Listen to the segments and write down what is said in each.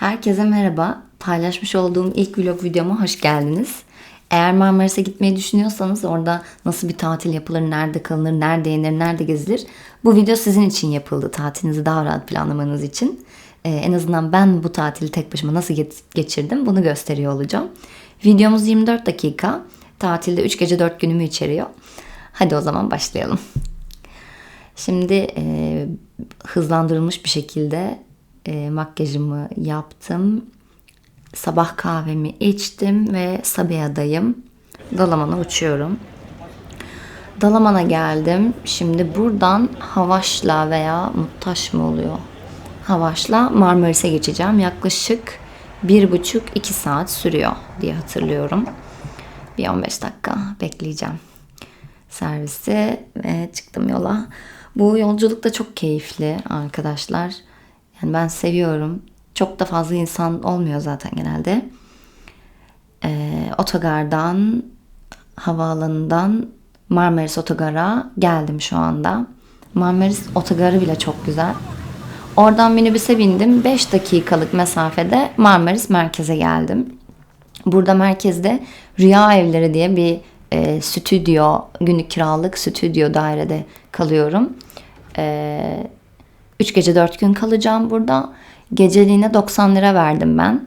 Herkese merhaba. Paylaşmış olduğum ilk vlog videoma hoş geldiniz. Eğer Marmaris'e gitmeyi düşünüyorsanız orada nasıl bir tatil yapılır, nerede kalınır, nerede yenir, nerede gezilir bu video sizin için yapıldı. Tatilinizi daha rahat planlamanız için. Ee, en azından ben bu tatili tek başıma nasıl ge- geçirdim bunu gösteriyor olacağım. Videomuz 24 dakika. Tatilde 3 gece 4 günümü içeriyor. Hadi o zaman başlayalım. Şimdi e, hızlandırılmış bir şekilde e, makyajımı yaptım. Sabah kahvemi içtim ve Sabiha'dayım. Dalaman'a uçuyorum. Dalaman'a geldim. Şimdi buradan Havaş'la veya Muttaş mı oluyor? Havaş'la Marmaris'e geçeceğim. Yaklaşık bir buçuk iki saat sürüyor diye hatırlıyorum. Bir 15 dakika bekleyeceğim servisi ve çıktım yola. Bu yolculuk da çok keyifli arkadaşlar. Yani ben seviyorum. Çok da fazla insan olmuyor zaten genelde. Ee, otogardan, havaalanından Marmaris Otogar'a geldim şu anda. Marmaris Otogarı bile çok güzel. Oradan minibüse bindim. 5 dakikalık mesafede Marmaris merkeze geldim. Burada merkezde Rüya Evleri diye bir e, stüdyo, günlük kiralık stüdyo dairede kalıyorum. E, 3 gece 4 gün kalacağım burada. Geceliğine 90 lira verdim ben.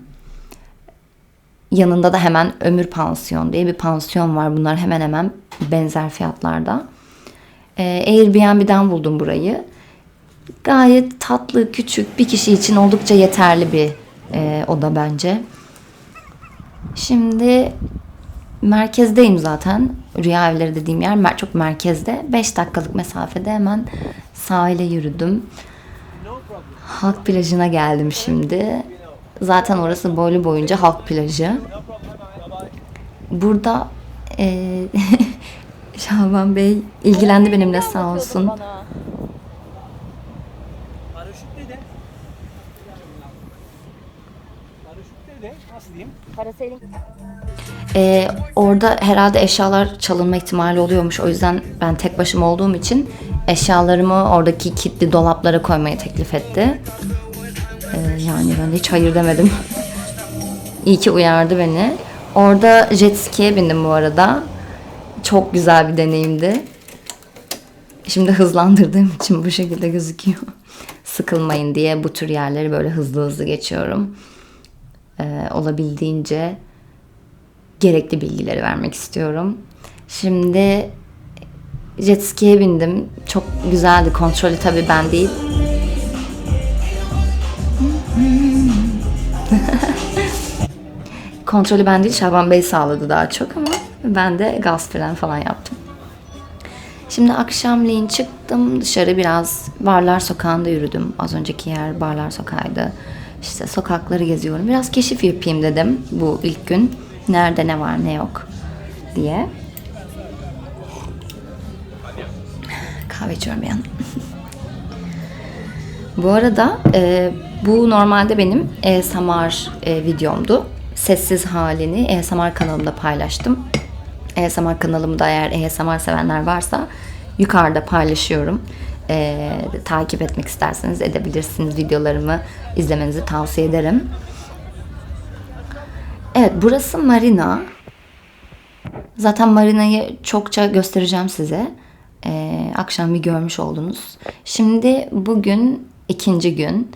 Yanında da hemen Ömür Pansiyon diye bir pansiyon var. Bunlar hemen hemen benzer fiyatlarda. E, Airbnb'den buldum burayı. Gayet tatlı, küçük, bir kişi için oldukça yeterli bir e, oda bence. Şimdi merkezdeyim zaten. Rüya evleri dediğim yer çok merkezde. 5 dakikalık mesafede hemen sahile yürüdüm. Halk plajına geldim şimdi. Zaten orası boylu boyunca halk plajı. Burada eee Şaban Bey ilgilendi benimle sağ olsun. Paraşütle de. Paraşütle de nasıl diyeyim? Parasailing Ee, orada herhalde eşyalar çalınma ihtimali oluyormuş. O yüzden ben tek başıma olduğum için eşyalarımı oradaki kilitli dolaplara koymayı teklif etti. Ee, yani ben de hiç hayır demedim. İyi ki uyardı beni. Orada jet ski'ye bindim bu arada. Çok güzel bir deneyimdi. Şimdi hızlandırdığım için bu şekilde gözüküyor. Sıkılmayın diye bu tür yerleri böyle hızlı hızlı geçiyorum. Ee, olabildiğince gerekli bilgileri vermek istiyorum. Şimdi jet ski'ye bindim. Çok güzeldi. Kontrolü tabii ben değil. Kontrolü ben değil Şaban Bey sağladı daha çok ama ben de gaz fren falan yaptım. Şimdi akşamleyin çıktım dışarı biraz Barlar Sokağı'nda yürüdüm. Az önceki yer Barlar Sokağı'ydı. İşte sokakları geziyorum. Biraz keşif yapayım dedim bu ilk gün. Nerede ne var ne yok diye. Kahve içiyorum yandan. Bu arada e, bu normalde benim ASMR e, videomdu. Sessiz halini ASMR kanalımda paylaştım. ASMR kanalımda eğer ASMR sevenler varsa yukarıda paylaşıyorum. E, takip etmek isterseniz edebilirsiniz. Videolarımı izlemenizi tavsiye ederim. Evet burası marina. Zaten marinayı çokça göstereceğim size. Ee, akşam bir görmüş oldunuz. Şimdi bugün ikinci gün.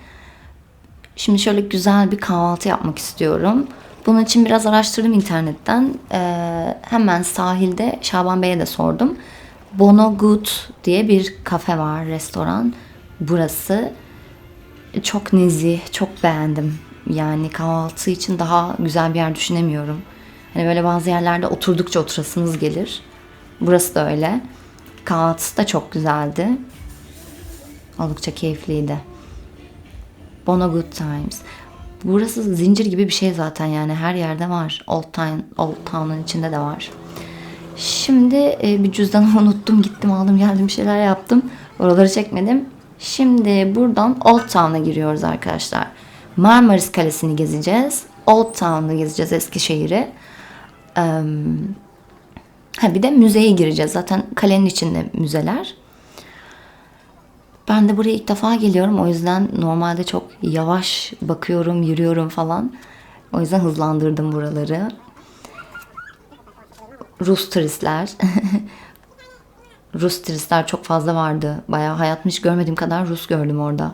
Şimdi şöyle güzel bir kahvaltı yapmak istiyorum. Bunun için biraz araştırdım internetten. Ee, hemen sahilde Şaban Bey'e de sordum. Bono Good diye bir kafe var, restoran. Burası çok nezih, çok beğendim. Yani kahvaltı için daha güzel bir yer düşünemiyorum. Hani böyle bazı yerlerde oturdukça oturasınız gelir. Burası da öyle. Kahvaltısı da çok güzeldi. Oldukça keyifliydi. Bono Good Times. Burası zincir gibi bir şey zaten yani her yerde var. Old Town, Old Town'un içinde de var. Şimdi e, bir cüzdanımı unuttum gittim aldım geldim bir şeyler yaptım. Oraları çekmedim. Şimdi buradan Old Town'a giriyoruz arkadaşlar. Marmaris Kalesi'ni gezeceğiz. Old Town'u gezeceğiz Eskişehir'i. Ee, ha bir de müzeye gireceğiz. Zaten kalenin içinde müzeler. Ben de buraya ilk defa geliyorum. O yüzden normalde çok yavaş bakıyorum, yürüyorum falan. O yüzden hızlandırdım buraları. Rus turistler. Rus turistler çok fazla vardı. Bayağı hayatımda hiç görmediğim kadar Rus gördüm orada.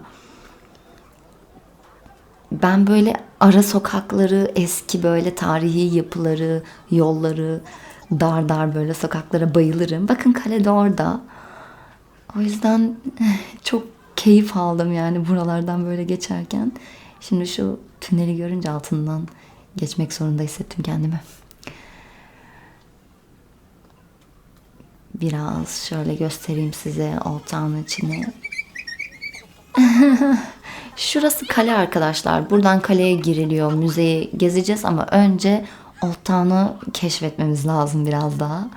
Ben böyle ara sokakları, eski böyle tarihi yapıları, yolları, dar dar böyle sokaklara bayılırım. Bakın kale de orada. O yüzden çok keyif aldım yani buralardan böyle geçerken. Şimdi şu tüneli görünce altından geçmek zorunda hissettim kendimi. Biraz şöyle göstereyim size Old Town içini. Şurası kale arkadaşlar. Buradan kaleye giriliyor. Müzeyi gezeceğiz ama önce Old Town'u keşfetmemiz lazım biraz daha.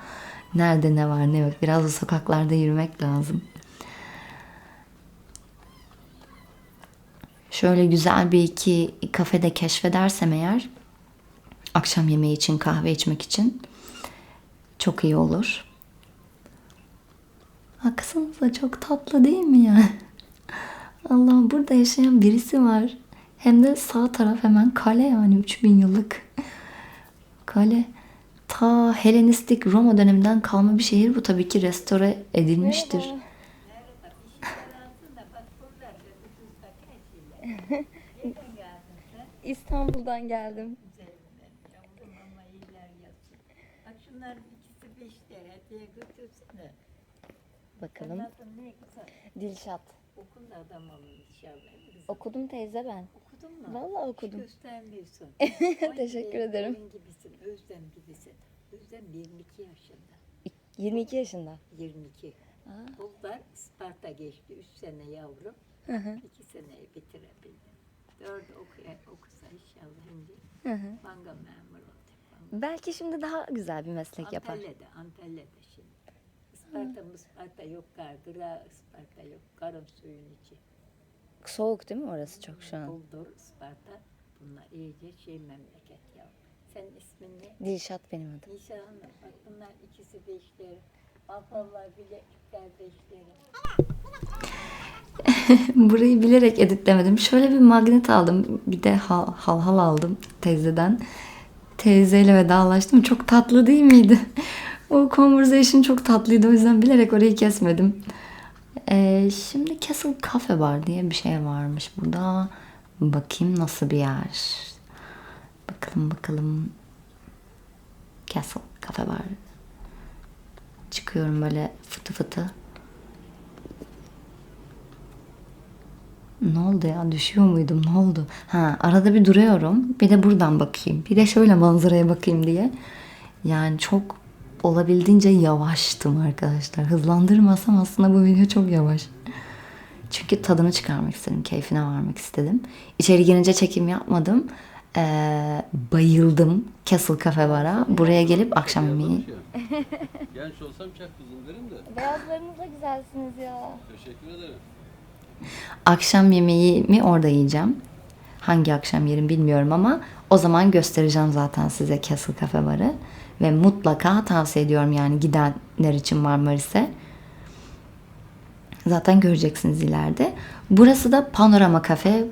Nerede ne var ne yok. Biraz da sokaklarda yürümek lazım. Şöyle güzel bir iki kafede keşfedersem eğer akşam yemeği için kahve içmek için çok iyi olur. Baksanıza çok tatlı değil mi ya? Allah burada yaşayan birisi var. Hem de sağ taraf hemen kale yani 3000 yıllık. Kale. Ta Helenistik Roma döneminden kalma bir şehir bu tabii ki restore edilmiştir. İstanbul'dan geldim. Bakalım. Dilşat. Okul da adam olmuş inşallah. Okudum teyze ben. Okudun mu? Vallahi okudum. Hiç göstermiyorsun. Teşekkür ederim. gelin gibisin, Özlem gibisin. Özlem 22 yaşında. 22 yaşında. 22. Bulgar Sparta geçti. 3 sene yavrum. 2 seneyi bitirebildi. 4 okuya, okusa inşallah şimdi manga memur olacak. Belki şimdi daha güzel bir meslek yapar. Antalya'da, Antalya'da. Isparta mı Isparta yok kar, gıra Isparta yok, karın suyun içi. Soğuk değil mi orası çok şu an? Buldur, Isparta, bunlar iyice şey memleket ya. Senin ismin ne? Dilşat benim adım. Nişa Hanım, bak bunlar ikisi beşleri. Balkonlar bileklikler beşleri. Burayı bilerek editlemedim. Şöyle bir magnet aldım. Bir de hal hal, hal aldım teyzeden. Teyzeyle vedalaştım. Çok tatlı değil miydi? O conversation çok tatlıydı. O yüzden bilerek orayı kesmedim. Ee, şimdi Castle Cafe Bar diye bir şey varmış burada. Bakayım nasıl bir yer. Bakalım bakalım. Castle Cafe Bar. Çıkıyorum böyle fıtı fıtı. Ne oldu ya? Düşüyor muydum? Ne oldu? Ha, arada bir duruyorum. Bir de buradan bakayım. Bir de şöyle manzaraya bakayım diye. Yani çok olabildiğince yavaştım arkadaşlar. Hızlandırmasam aslında bu video çok yavaş. Çünkü tadını çıkarmak istedim. Keyfine varmak istedim. İçeri girince çekim yapmadım. Ee, bayıldım Castle Cafe Bar'a. Buraya gelip akşam yemeği Genç olsam çok kızım derim de. Beyazlarınız da güzelsiniz ya. Teşekkür ederim. Akşam yemeğimi orada yiyeceğim. Hangi akşam yerim bilmiyorum ama o zaman göstereceğim zaten size Castle Cafe Bar'ı. Ve mutlaka tavsiye ediyorum yani gidenler için Marmaris'e. Zaten göreceksiniz ileride. Burası da Panorama Cafe.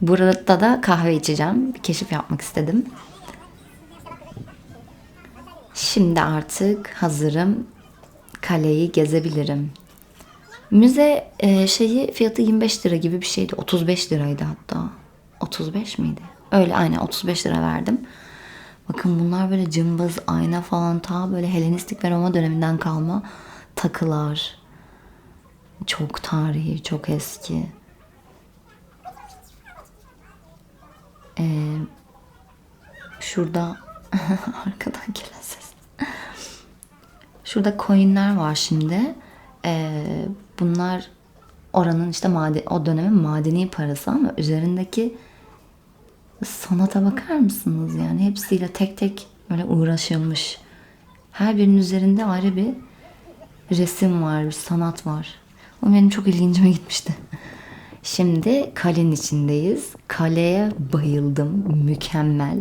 Burada da kahve içeceğim. Bir keşif yapmak istedim. Şimdi artık hazırım. Kaleyi gezebilirim. Müze e, şeyi fiyatı 25 lira gibi bir şeydi. 35 liraydı hatta. 35 miydi? Öyle aynen 35 lira verdim. Bakın bunlar böyle cımbız, ayna falan ta böyle Helenistik ve Roma döneminden kalma takılar. Çok tarihi, çok eski. Ee, şurada arkadan gelen ses. Şurada coinler var şimdi. Ee, bunlar oranın işte maden, o dönemin madeni parası ama üzerindeki sanata bakar mısınız yani hepsiyle tek tek böyle uğraşılmış. Her birinin üzerinde ayrı bir resim var, bir sanat var. O benim çok ilgincime gitmişti. Şimdi kalenin içindeyiz. Kaleye bayıldım. Mükemmel.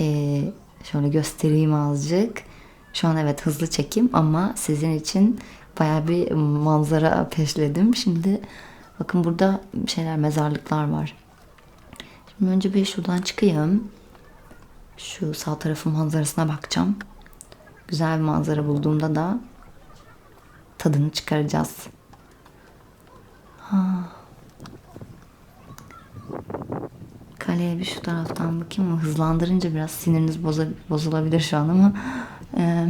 Ee, şöyle göstereyim azıcık. Şu an evet hızlı çekim ama sizin için Bayağı bir manzara peşledim. Şimdi bakın burada şeyler mezarlıklar var. Önce bir şuradan çıkayım. Şu sağ tarafın manzarasına bakacağım. Güzel bir manzara bulduğumda da tadını çıkaracağız. Kaleye bir şu taraftan bakayım hızlandırınca biraz siniriniz boza- bozulabilir şu an ama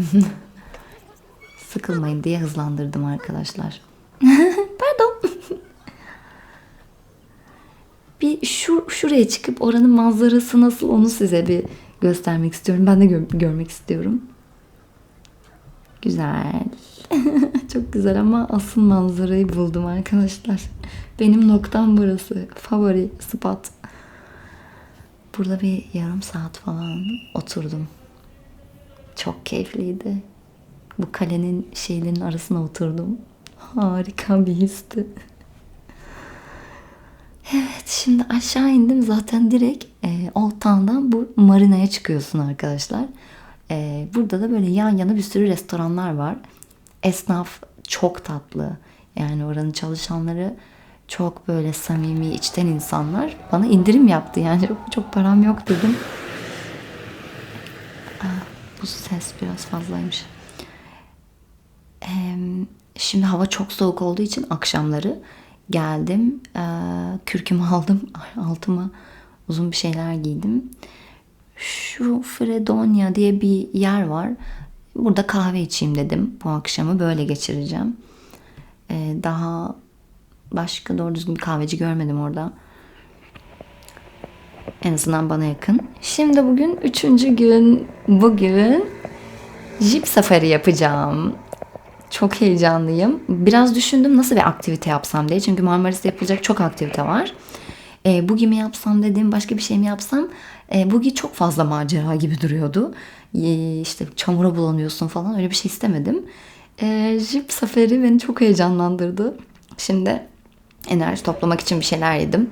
sıkılmayın diye hızlandırdım arkadaşlar. Pardon. Bir şu şuraya çıkıp oranın manzarası nasıl onu size bir göstermek istiyorum. Ben de gö- görmek istiyorum. Güzel. Çok güzel ama asıl manzarayı buldum arkadaşlar. Benim noktam burası. Favori spot. Burada bir yarım saat falan oturdum. Çok keyifliydi. Bu kalenin şeylerin arasına oturdum. Harika bir histi. Evet şimdi aşağı indim zaten direkt e, Old Town'dan bu marinaya çıkıyorsun arkadaşlar. E, burada da böyle yan yana bir sürü restoranlar var. Esnaf çok tatlı. Yani oranın çalışanları çok böyle samimi, içten insanlar. Bana indirim yaptı yani çok, param yok dedim. Aa, bu ses biraz fazlaymış. Em, Şimdi hava çok soğuk olduğu için akşamları geldim. Ee, kürkümü aldım. Altıma uzun bir şeyler giydim. Şu Fredonia diye bir yer var. Burada kahve içeyim dedim. Bu akşamı böyle geçireceğim. Ee, daha başka doğru düzgün bir kahveci görmedim orada. En azından bana yakın. Şimdi bugün üçüncü gün. Bugün Jeep safari yapacağım. Çok heyecanlıyım. Biraz düşündüm nasıl bir aktivite yapsam diye. Çünkü Marmaris'te yapılacak çok aktivite var. E, bugi mi yapsam dedim, başka bir şey mi yapsam. E, bugi çok fazla macera gibi duruyordu. E, işte çamura bulanıyorsun falan öyle bir şey istemedim. E, Jeep safari beni çok heyecanlandırdı. Şimdi enerji toplamak için bir şeyler yedim.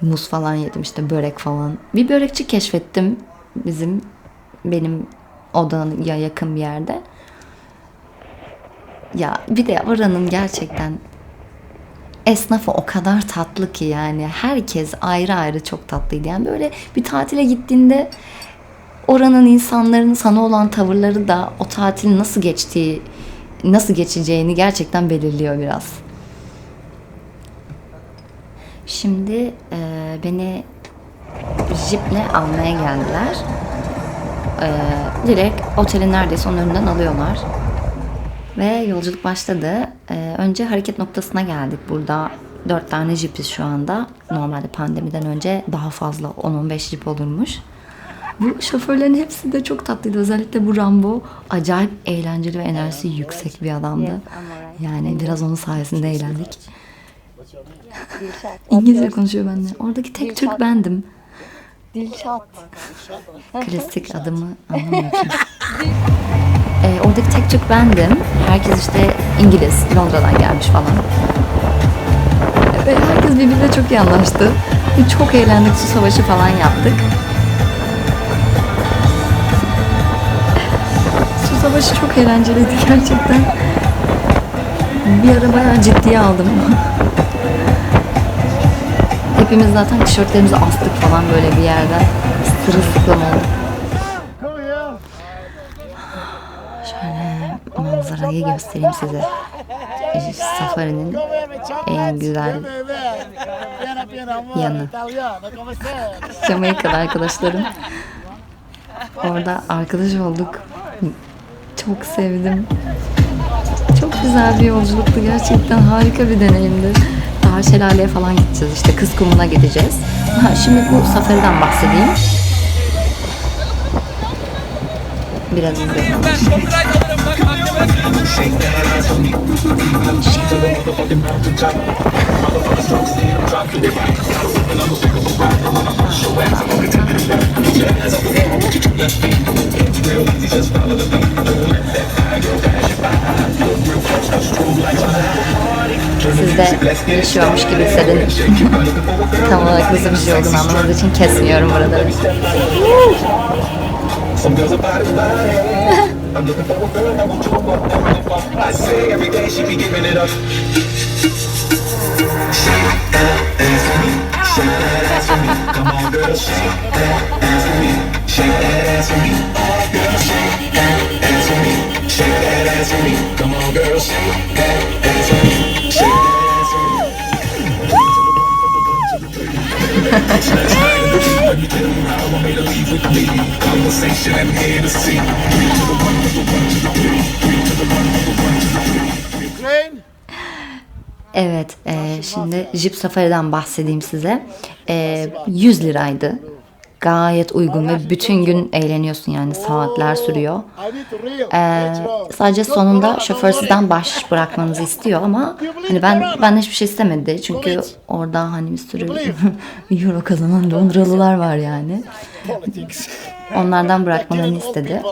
Muz falan yedim işte börek falan. Bir börekçi keşfettim bizim benim odaya yakın bir yerde. Ya bir de oranın gerçekten esnafı o kadar tatlı ki yani herkes ayrı ayrı çok tatlıydı. Yani böyle bir tatile gittiğinde oranın insanların sana olan tavırları da o tatilin nasıl geçtiği, nasıl geçeceğini gerçekten belirliyor biraz. Şimdi e, beni jiple almaya geldiler. E, direkt otelin neredeyse onun önünden alıyorlar. Ve yolculuk başladı. Ee, önce hareket noktasına geldik. Burada 4 tane jipiz şu anda. Normalde pandemiden önce daha fazla 10-15 jip olurmuş. Bu şoförlerin hepsi de çok tatlıydı. Özellikle bu Rambo acayip eğlenceli ve enerjisi yüksek bir adamdı. Yani biraz onun sayesinde eğlendik. İngilizce konuşuyor benimle. Oradaki tek Türk bendim. Dilşat. Klasik adımı anlamıyor Ee, oradaki tek Türk bendim. Herkes işte İngiliz, Londra'dan gelmiş falan. Ve herkes birbiriyle çok iyi anlaştı. Çok eğlendik, su savaşı falan yaptık. Su savaşı çok eğlenceliydi gerçekten. Bir ara bayağı ciddiye aldım. Hepimiz zaten tişörtlerimizi astık falan böyle bir yerden. Sırılsıklam olduk. Şöyle manzarayı göstereyim size. Safari'nin en güzel yanı. Jamaikalı arkadaşlarım. Orada arkadaş olduk. Çok sevdim. Çok güzel bir yolculuktu. Gerçekten harika bir deneyimdi. Daha şelaleye falan gideceğiz işte. Kız kumuna gideceğiz. Ha, şimdi bu safariden bahsedeyim. Biraz izleyelim. Siz yaşıyormuş gibi hissedin. Tam olarak nasıl bir şey olduğunu anlamanız için kesmiyorum buraları. I'm looking for a girl that will jump up and jump up. I say every day she be giving it up. Shake that ass for me. Shake that ass for me. Come on, girl, shake that ass for me. Shake that ass for me. Oh, girl, shake that ass for me. Shake that ass for me. Come on, girl, shake that ass for me. Shake that ass for me. Conversation and here to see. Evet, e, şimdi Jeep Safari'den bahsedeyim size. E, 100 liraydı. Gayet uygun ve bütün gün eğleniyorsun yani saatler sürüyor. E, sadece sonunda şoför sizden baş bırakmanızı istiyor ama hani ben ben hiçbir şey istemedi çünkü orada hani bir sürü euro kazanan Londralılar var yani. Onlardan bırakmalarını istedi.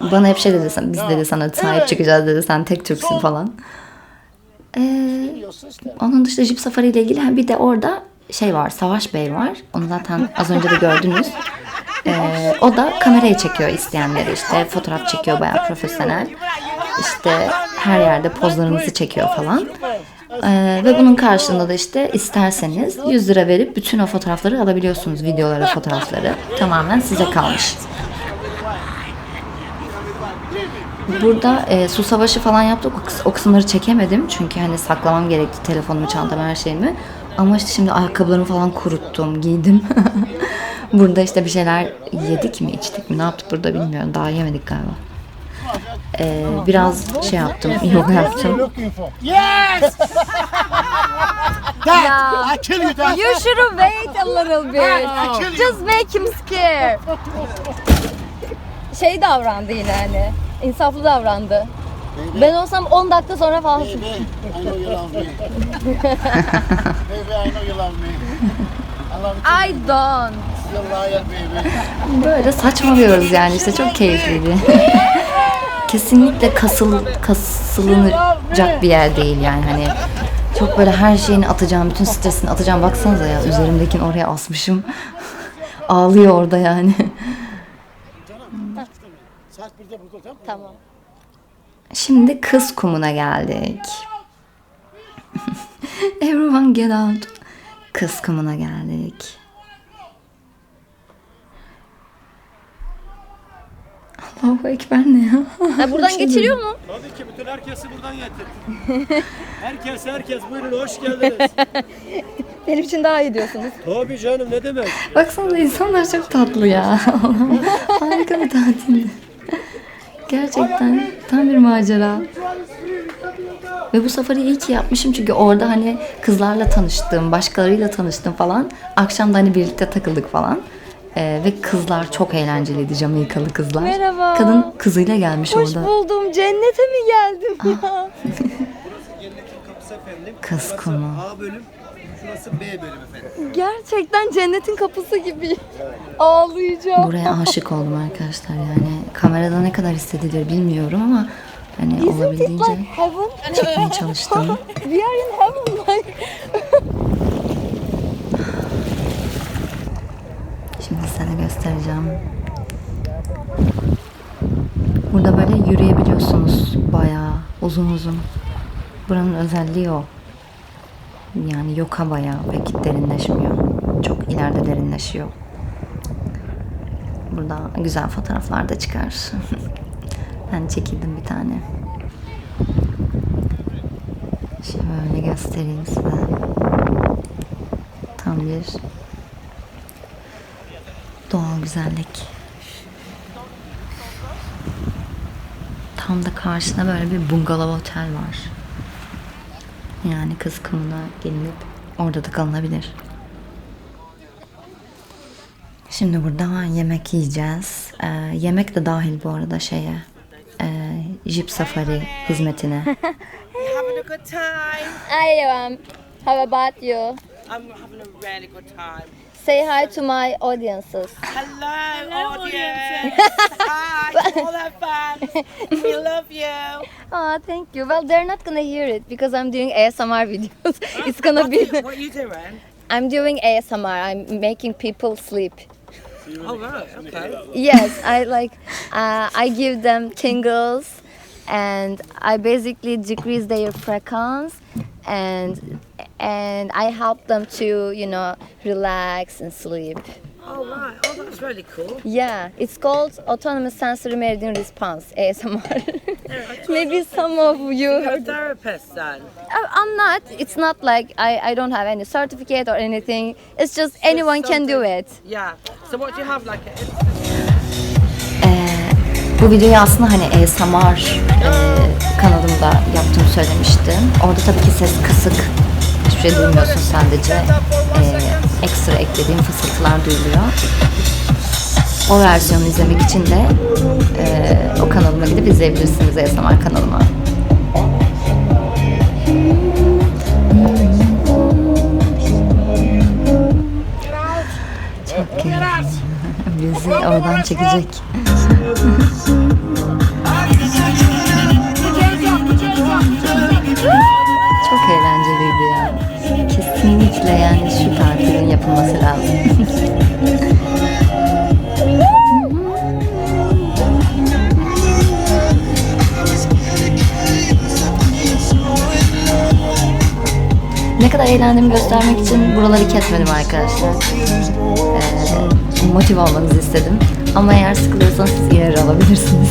Bana hep şey dedi, biz dedi sana sahip çıkacağız dedi, sen tek Türksün falan. Ee, onun dışında Jeep Safari ile ilgili bir de orada şey var, Savaş Bey var. Onu zaten az önce de gördünüz. Ee, o da kamerayı çekiyor isteyenleri işte fotoğraf çekiyor bayağı profesyonel. İşte her yerde pozlarınızı çekiyor falan. Ee, ve bunun karşılığında da işte isterseniz 100 lira verip bütün o fotoğrafları alabiliyorsunuz. Videoları, fotoğrafları. Tamamen size kalmış. Burada e, su savaşı falan yaptık. O, o kısımları çekemedim. Çünkü hani saklamam gerekti telefonumu, çantamı, her şeyimi. Ama işte şimdi ayakkabılarımı falan kuruttum, giydim. burada işte bir şeyler yedik mi, içtik mi, ne yaptık burada bilmiyorum. Daha yemedik galiba. E, biraz şey yaptım, yoga yaptım. Yes! Dad, I kill you. You should wait a little bit. Just make him scared. Şey davrandı yine hani. İnsaflı davrandı. Ben olsam 10 dakika sonra falan I know you love me. I know you love me. I love you. I don't. You're liar, baby. Böyle saçmalıyoruz yani işte çok keyifliydi. Kesinlikle kasıl kasılınacak bir yer değil yani hani çok böyle her şeyini atacağım, bütün stresini atacağım. Baksanıza ya üzerimdekini oraya asmışım. Ağlıyor orada yani. Saat 1'de burada tamam mı? Tamam. Şimdi kız kumuna geldik. Everyone get out. Kız kumuna geldik. Allahu Ekber ne ya? Ha, buradan geçiriyor mu? Tabii ki bütün herkesi buradan getirdim. herkes herkes buyurun hoş geldiniz. Benim için daha iyi diyorsunuz. Tabii canım ne demek. Baksanıza insanlar çok tatlı ya. Harika bir tatildi. Gerçekten tam bir macera. Ve bu safari iyi ki yapmışım çünkü orada hani kızlarla tanıştım, başkalarıyla tanıştım falan. Akşam da hani birlikte takıldık falan. Ee, ve kızlar çok eğlenceliydi Jamaikalı kızlar. Merhaba. Kadın kızıyla gelmiş Hoş orada. buldum. Cennete mi geldim ya? Cennetin kapısı efendim. Kız kumu. A bölüm. Şurası B bölüm efendim. Gerçekten cennetin kapısı gibi. Ağlayacağım. Buraya aşık oldum arkadaşlar yani. Kamerada ne kadar hissedilir bilmiyorum ama hani Isn't it olabildiğince like heaven? çekmeye çalıştım. We are in heaven like. Şimdi de göstereceğim. Burada böyle yürüyebiliyorsunuz bayağı uzun uzun. Buranın özelliği o. Yani yoka bayağı pek derinleşmiyor. Çok ileride derinleşiyor. Burada güzel fotoğraflar da çıkar. ben çekildim bir tane. Şöyle göstereyim size. Tam bir doğal güzellik. Tam da karşısında böyle bir bungalov otel var. Yani kız kumuna gelinip orada da kalınabilir. Şimdi burada yemek yiyeceğiz. Ee, yemek de dahil bu arada şeye. Jeep Safari hizmetine. having a good time. I am. How about you? I'm having a really good time. Say hi to my audiences. Hello, audience. Hi to all our fans. We love you. Oh, thank you. Well, they're not gonna hear it because I'm doing ASMR videos. it's gonna be. What are you doing? I'm doing ASMR. I'm making people sleep. Oh, right. Okay. Yes, I like. Uh, I give them tingles, and I basically decrease their frequency, and and I help them to you know relax and sleep. Oh, right. Oh, that's really cool. Yeah, it's called autonomous sensory meridian response ASMR. Maybe some of you You're a therapist then? I- I'm not. It's not like I, I don't have any certificate or anything. It's just anyone can do it. Yeah. So what do you have, like a... Bu videoyu aslında hani ASMR e, kanalımda yaptığımı söylemiştim. Orada tabii ki ses kısık. Hiçbir şey duymuyorsun sadece. e, ekstra eklediğim fısıltılar duyuluyor. O versiyonu izlemek için de e, o kanalıma gidip izleyebilirsiniz ASMR kanalıma. Çok iyi. Bizi oradan çekecek. Çok eğlenceliydi ya. Kesinlikle yani şu tatilin yapılması lazım. ne kadar eğlendiğimi göstermek için buraları kesmedim arkadaşlar. Ee, motive olmanızı istedim. Ama eğer sıkılıyorsanız siz ileri alabilirsiniz.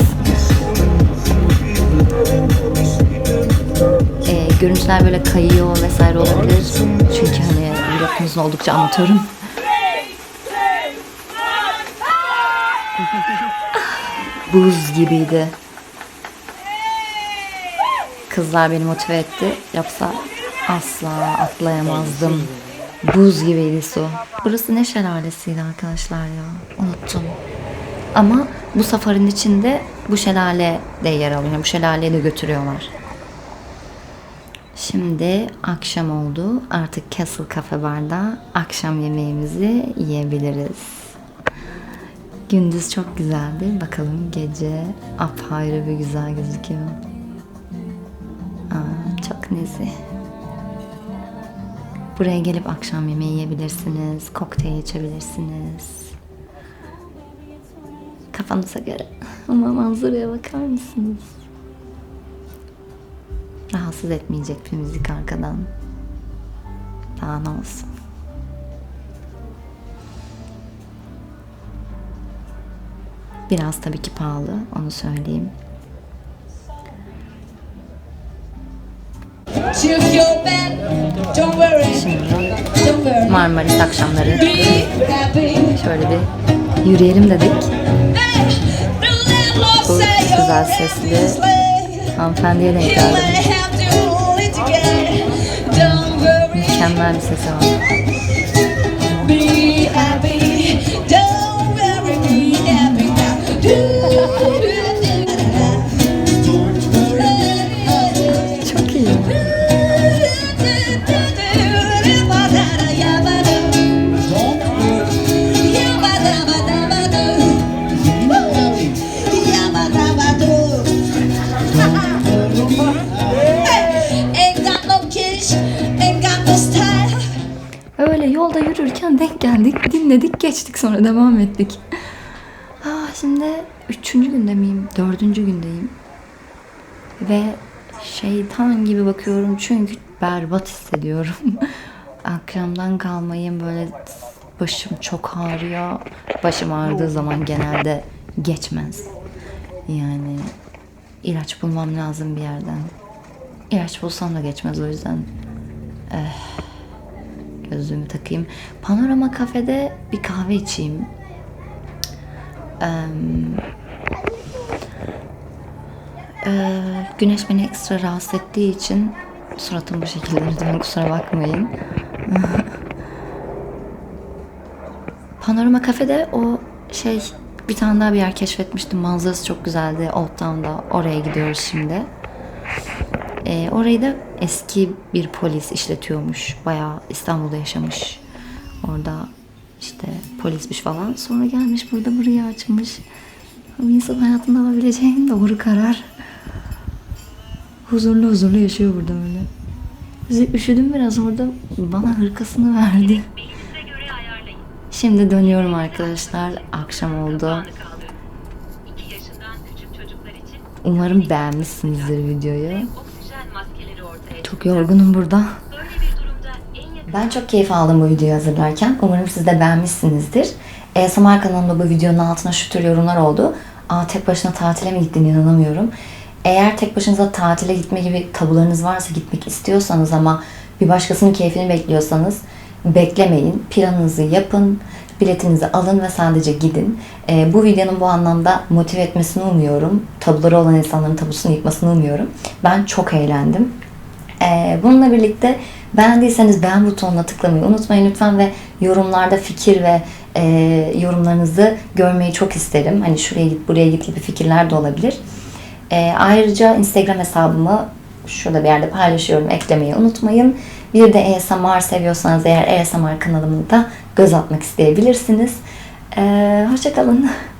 Ee, görüntüler böyle kayıyor vesaire olabilir. Çünkü hani vlog konusunda oldukça amatörüm. Buz gibiydi. Kızlar beni motive etti. Yoksa asla atlayamazdım. Buz gibiydi su. Burası ne şelalesiydi arkadaşlar ya. Unuttum. Ama bu safarın içinde bu şelale de yer alıyor. Bu şelaleye de götürüyorlar. Şimdi akşam oldu. Artık Castle Cafe Bar'da akşam yemeğimizi yiyebiliriz. Gündüz çok güzeldi. Bakalım gece apayrı bir güzel gözüküyor. Aa, çok nezih. Buraya gelip akşam yemeği yiyebilirsiniz. Kokteyl içebilirsiniz. Kafanıza göre. Ama manzaraya bakar mısınız? Rahatsız etmeyecek bir müzik arkadan. Daha ne olsun. Biraz tabii ki pahalı, onu söyleyeyim. Marmaris akşamları şöyle bir yürüyelim dedik. You're güzel sesli hanımefendiye denk geldim. Mükemmel bir sesi var. Yürürken denk geldik, dinledik, geçtik sonra devam ettik. Ah, şimdi üçüncü günde miyim, dördüncü gündeyim. Ve şeytan gibi bakıyorum çünkü berbat hissediyorum. Akşamdan kalmayayım böyle başım çok ağrıyor. Başım ağrıdığı zaman genelde geçmez. Yani ilaç bulmam lazım bir yerden. İlaç bulsam da geçmez o yüzden Gözlüğümü takayım. Panorama kafede bir kahve içeyim. Eee, güneş beni ekstra rahatsız ettiği için suratım bu şekilde lütfen kusura bakmayın. Panorama kafede o şey bir tane daha bir yer keşfetmiştim. Manzarası çok güzeldi. Old Town'da. Oraya gidiyoruz şimdi. Ee, orayı da eski bir polis işletiyormuş. Bayağı İstanbul'da yaşamış. Orada işte polismiş falan. Sonra gelmiş burada burayı açmış. Bir insan hayatında alabileceği en doğru karar. Huzurlu huzurlu yaşıyor burada böyle. Üşüdüm biraz orada. Bana hırkasını verdi. Şimdi dönüyorum arkadaşlar. Akşam oldu. Umarım beğenmişsinizdir videoyu. Çok yorgunum burada. Ben çok keyif aldım bu videoyu hazırlarken. Umarım siz de beğenmişsinizdir. ASMR kanalımda bu videonun altına şu tür yorumlar oldu. Aa tek başına tatile mi gittin inanamıyorum. Eğer tek başınıza tatile gitme gibi tabularınız varsa gitmek istiyorsanız ama bir başkasının keyfini bekliyorsanız beklemeyin. Planınızı yapın. Biletinizi alın ve sadece gidin. Ee, bu videonun bu anlamda motive etmesini umuyorum. Tabuları olan insanların tabusunu yıkmasını umuyorum. Ben çok eğlendim. Ee, bununla birlikte beğendiyseniz beğen butonuna tıklamayı unutmayın lütfen ve yorumlarda fikir ve e, yorumlarınızı görmeyi çok isterim. Hani şuraya git buraya git gibi fikirler de olabilir. Ee, ayrıca Instagram hesabımı şurada bir yerde paylaşıyorum. Eklemeyi unutmayın. Bir de ASMR seviyorsanız eğer ASMR kanalımı da göz atmak isteyebilirsiniz. Ee, hoşçakalın.